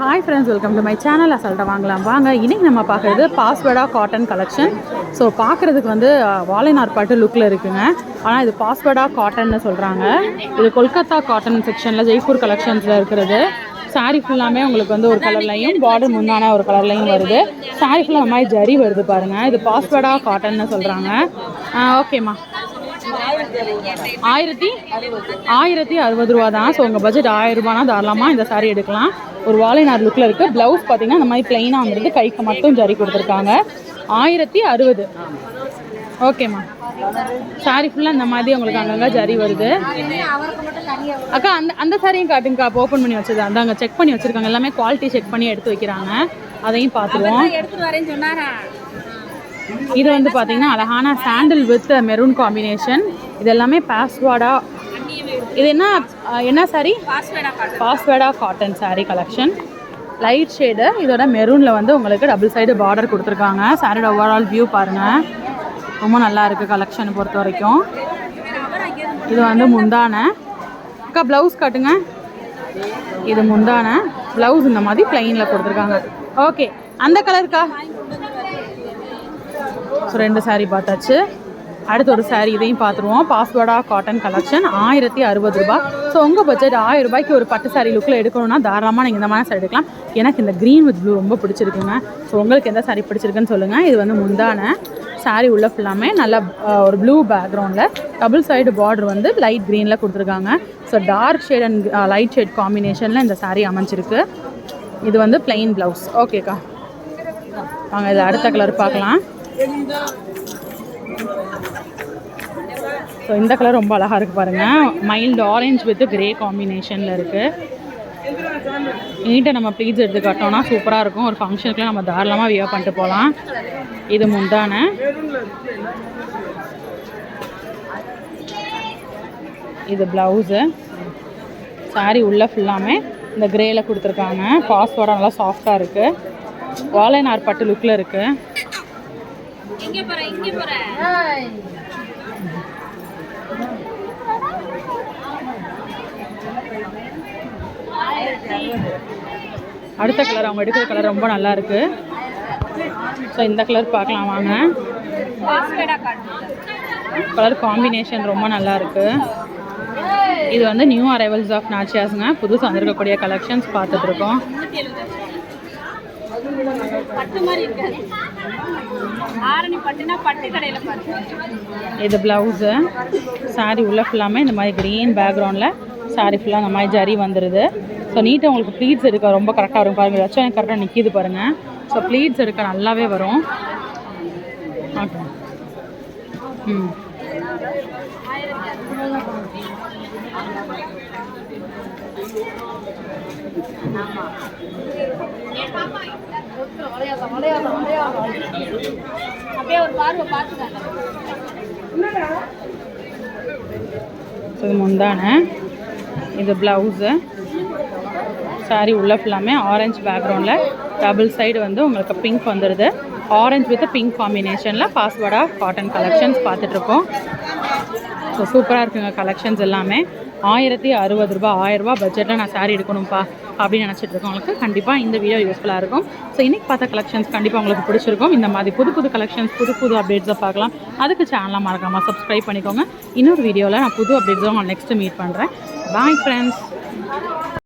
Hi friends welcome to my channel அசால்ட்டை வாங்கலாம். வாங்க இன்றைக்கி நம்ம பார்க்குறது பாஸ்வேர்டா காட்டன் கலெக்ஷன் ஸோ பார்க்குறதுக்கு வந்து அஹ், வாழைநார் லுக்கில் இருக்குங்க. ஆனால் இது பாஸ்வேர்டா காட்டன்னு சொல்கிறாங்க இது கொல்கத்தா காட்டன் செக்ஷனில் ஜெய்ப்பூர் கலெக்ஷன்ஸில் இருக்கிறது. Saree ஃபுல்லாமே உங்களுக்கு வந்து ஒரு கலர்லையும் பார்டர் முன்னான ஒரு கலர்லையும் வருது. Saree ஃபுல்லாக இந்த மாதிரி ஜரி வருது பாருங்கள் இது பாஸ்வேர்டா காட்டன்னு சொல்கிறாங்க ஓகேம்மா ஆயிரத்தி ஆயிரத்தி அறுபது ரூபா தான். ஸோ உங்கள் பட்ஜெட் ஆயிரம் ரூபானா தாராளமாக இந்த saree எடுக்கலாம். ஒரு வாழைநார் லுக்கில் இருக்குது ப்ளவுஸ் பார்த்தீங்கன்னா இந்த மாதிரி ப்ளைனாக வந்துருக்கு கைக்கு மட்டும் ஜரி கொடுத்துருக்காங்க. ஆயிரத்தி அறுபது. ஓகேம்மா saree ஃபுல்லாக இந்த மாதிரி உங்களுக்கு அங்கங்கே ஜரி வருது. அக்கா அந்த அந்த சாரியும் காட்டுங்கக்கா. அப்போ ஓப்பன் பண்ணி வச்சது. அந்த அங்கே செக் பண்ணி வச்சுருக்காங்க. எல்லாமே குவாலிட்டி செக் பண்ணி எடுத்து வைக்கிறாங்க. அதையும் பார்த்துருவோம் இது வந்து பார்த்தீங்கன்னா அழகான சாண்டில் வித் மெரூன் காம்பினேஷன் இது எல்லாமே பாஸ்வேர்டா இது என்ன என்ன sorry பாஸ்வேர்டா cotton saree collection light shade இதோட மெரூனில் வந்து உங்களுக்கு டபுள் சைடு பார்டர் கொடுத்துருக்காங்க. சாரியோட ஓவரால் வியூ பாருங்கள் ரொம்ப நல்லா இருக்குது கலெக்ஷன் பொறுத்த வரைக்கும் இது வந்து முந்தான. அக்கா ப்ளவுஸ் காட்டுங்க. இது முந்தான. ப்ளவுஸ் இந்த மாதிரி பிளைனில் கொடுத்துருக்காங்க. ஓகே அந்த கலருக்கா ஸோ ரெண்டு saree பார்த்தாச்சு. அடுத்து ஒரு சாரீ இதையும் பார்த்துருவோம். பாஸ்வேர்டா காட்டன் கலெக்ஷன் ஆயிரத்தி அறுபது ரூபாய். ஸோ உங்கள் பட்ஜெட் ஆயிரம் ரூபாய்க்கு ஒரு பட்டு சாரீ லுக்கில் எடுக்கணும்னா தாராளமாக நீங்கள் இந்த மாதிரி saree எடுக்கலாம். எனக்கு இந்த க்ரீன் வித் ப்ளூ ரொம்ப பிடிச்சிருக்குங்க. ஸோ உங்களுக்கு எந்த saree பிடிச்சிருக்குன்னு சொல்லுங்கள் இது வந்து முந்தான saree உள்ள ஃபுல்லாமே நல்ல ஒரு ப்ளூ பேக்ரவுண்டில் டபுள் சைடு பார்டர் வந்து லைட் க்ரீனில் கொடுத்துருக்காங்க. So dark shade and light shade காம்பினேஷனில் இந்த சாரீ அமைஞ்சிருக்கு. இது வந்து பிளெயின் ப்ளவுஸ் ஓகேக்கா வாங்க இது அடுத்த கலர் பார்க்கலாம். ஸோ இந்த கலர் ரொம்ப அழகாக இருக்குது பாருங்கள் மைல்டு ஆரஞ்சு வித் கிரே காம்பினேஷனில் இருக்குது நீட்டை நம்ம ப்ளீட்ஸ் எடுத்து காட்டோம்னா சூப்பராக இருக்கும். ஒரு ஃபங்க்ஷனுக்குலாம் நம்ம தாராளமாக வியர் பண்ணிட்டு போகலாம் இது முந்தான. இது ப்ளவுஸு சாரீ உள்ளே ஃபுல்லாமே இந்த கிரேயில் கொடுத்துருக்காங்க. பாஸ்வேர்டாக நல்லா சாஃப்டாக இருக்குது வாழைநார் பட்டு லுக்கில் இருக்குது எங்க போற இங்க போற அடுத்த கலர் அவங்க எடுக்கிற கலர் ரொம்ப நல்லா இருக்கு. ஸோ இந்த கலர் பார்க்கலாம் வாங்க. கலர் காம்பினேஷன் ரொம்ப நல்லா இருக்கு. இது வந்து நியூ அரைவல்ஸ் ஆஃப் நாச்சியாஸுங்க புதுசாக வந்திருக்கக்கூடிய கலெக்ஷன்ஸ் பார்த்துட்டு இருக்கோம். பட்டு மாதிரி இருக்காது. ஆரணி பட்டுனா பட்டு இது ப்ளவுஸு சாரி உள்ள ஃபுல்லாமே இந்த மாதிரி க்ரீன் பேக்ரவுண்டில் சாரி ஃபுல்லாக இந்த மாதிரி ஜரி வந்துடுது ஸோ நீட்டாக உங்களுக்கு ப்ளீட்ஸ் எடுக்க ரொம்ப கரெக்டாக வரும் பாருங்கள் வச்சா எனக்கு கரெக்டாக நிற்கிது பாருங்கள் ஸோ ப்ளீட்ஸ் எடுக்க நல்லாவே வரும். ஓகே ம். அப்படியே ஒரு பார்வை பார்த்துக்காங்க இது முந்தான. இது ப்ளவுஸு சாரி உள்ள ஃபுல்லாமே ஆரஞ்சு பேக்ரவுண்டில் டபுள் சைடு வந்து உங்களுக்கு பிங்க் வந்துடுது ஆரஞ்சு வித் பிங்க் காம்பினேஷனில் பாஸ்வேர்டாக காட்டன் கலெக்ஷன்ஸ் பார்த்துட்ருக்கோம் ஸோ சூப்பராக இருக்குங்க கலெக்ஷன்ஸ் எல்லாமே. ஆயிரத்தி அறுபது ரூபா ஆயிரரூபா பட்ஜெட்டில் நான் சாரீ எடுக்கணும்ப்பா அப்படின்னு நினச்சிட்டு இருக்கவங்களுக்கு கண்டிப்பாக இந்த வீடியோ யூஸ்ஃபுல்லாக இருக்கும். ஸோ இன்றைக்கி பார்த்த கலெக்ஷன்ஸ் கண்டிப்பாக உங்களுக்கு பிடிச்சிருக்கும். இந்த மாதிரி புது புது கலெக்ஷன்ஸ் புது புது அப்டேட்ஸை பார்க்கலாம். அதுக்கு சேனலாக மறக்காமல் சப்ஸ்கிரைப் பண்ணிக்கோங்க. இன்னொரு வீடியோவில் நான் புது அப்டேட்ஸும் உங்களை நெக்ஸ்ட்டு மீட் பண்ணுறேன் பாய் ஃப்ரெண்ட்ஸ்